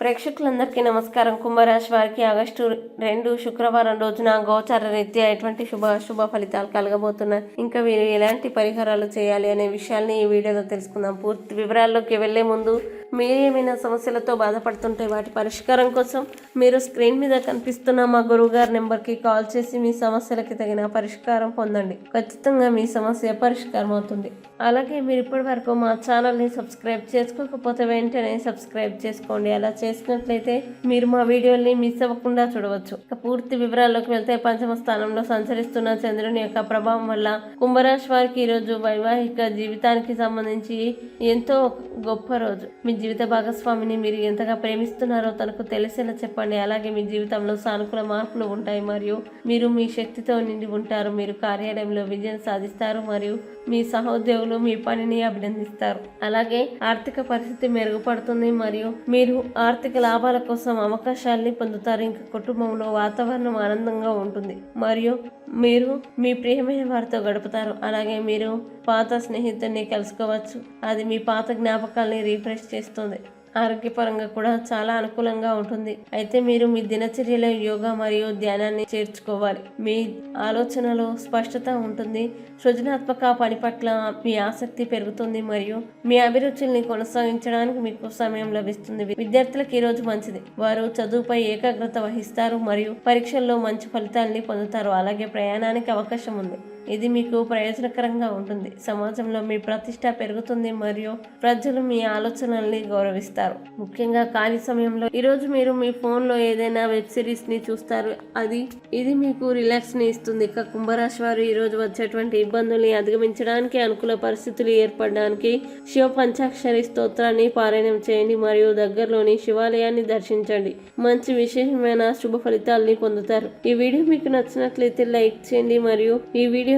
ప్రేక్షకులందరికీ నమస్కారం. కుంభరాశి వారికి ఆగస్టు రెండు శుక్రవారం రోజున గోచార రీత్యా ఎటువంటి శుభ శుభ ఫలితాలు కలగబోతున్నాయి. ఇంకా వీరు ఎలాంటి పరిహారాలు చేయాలి అనే విషయాల్ని ఈ వీడియోలో తెలుసుకుందాం. పూర్తి వివరాల్లోకి వెళ్ళే ముందు మీరు ఏమైనా సమస్యలతో బాధపడుతుంటే వాటి పరిష్కారం కోసం మీరు స్క్రీన్ మీద కనిపిస్తున్న మా గురువు గారి నెంబర్కి కాల్ చేసి మీ సమస్యలకి తగిన పరిష్కారం పొందండి. ఖచ్చితంగా మీ సమస్య పరిష్కారం అవుతుంది. అలాగే మీరు ఇప్పటి వరకు మా ఛానల్ని సబ్స్క్రైబ్ చేసుకోకపోతే వెంటనే సబ్స్క్రైబ్ చేసుకోండి. అలా చేసినట్లయితే మీరు మా వీడియోని మిస్ అవ్వకుండా చూడవచ్చు. ఇక పూర్తి వివరాల్లోకి వెళ్తే పంచమ స్థానంలో సంచరిస్తున్న చంద్రుని యొక్క ప్రభావం వల్ల కుంభరాశి వారికి ఈరోజు వైవాహిక జీవితానికి సంబంధించి ఎంతో గొప్ప రోజు. మీ జీవిత భాగస్వామిని మీరు ఎంతగా ప్రేమిస్తున్నారో తనకు తెలిసేలా చెప్పండి. అలాగే మీ జీవితంలో సానుకూల మార్పులు ఉంటాయి. మరియు మీరు మీ శక్తితో నిండి ఉంటారు. మీరు కార్యాలయంలో విజయం సాధిస్తారు. మరియు మీ సహోద్యోగులు మీ పనిని అభినందిస్తారు. అలాగే ఆర్థిక పరిస్థితి మెరుగుపడుతుంది. మరియు మీరు ఆర్థిక లాభాల కోసం అవకాశాల్ని పొందుతారు. ఇంకా కుటుంబంలో వాతావరణం ఆనందంగా ఉంటుంది. మరియు మీరు మీ ప్రియమైన వారితో గడుపుతారు. అలాగే మీరు పాత స్నేహితుడిని కలుసుకోవచ్చు. అది మీ పాత జ్ఞాపకాల్ని రీఫ్రెష్ చేస్తుంది. ఆరోగ్యపరంగా కూడా చాలా అనుకూలంగా ఉంటుంది. అయితే మీరు మీ దినచర్యలో యోగా మరియు ధ్యానాన్ని చేర్చుకోవాలి. మీ ఆలోచనలో స్పష్టత ఉంటుంది. సృజనాత్మక పని పట్ల మీ ఆసక్తి పెరుగుతుంది మరియు మీ అభిరుచుల్ని కొనసాగించడానికి మీకు సమయం లభిస్తుంది. విద్యార్థులకు ఈ రోజు మంచిది. వారు చదువుపై ఏకాగ్రత వహిస్తారు మరియు పరీక్షల్లో మంచి ఫలితాల్ని పొందుతారు. అలాగే ప్రయాణానికి అవకాశం ఉంది. ఇది మీకు ప్రయోజనకరంగా ఉంటుంది. సమాజంలో మీ ప్రతిష్ట పెరుగుతుంది మరియు ప్రజలు మీ ఆలోచనల్ని గౌరవిస్తారు. ముఖ్యంగా ఖాళీ సమయంలో ఈరోజు మీరు మీ ఫోన్లో ఏదైనా వెబ్ సిరీస్ని చూస్తారు. అది ఇది మీకు రిలాక్స్ని ఇస్తుంది. ఇక కుంభరాశి వారు ఈరోజు వచ్చేటువంటి ఇబ్బందుల్ని అధిగమించడానికి అనుకూల పరిస్థితులు ఏర్పడడానికి శివ పంచాక్షరి స్తోత్రాన్ని పారాయణం చేయండి మరియు దగ్గరలోని శివాలయాన్ని దర్శించండి. మంచి విశేషమైన శుభ ఫలితాల్ని పొందుతారు. ఈ వీడియో మీకు నచ్చినట్లయితే లైక్ చేయండి మరియు ఈ వీడియో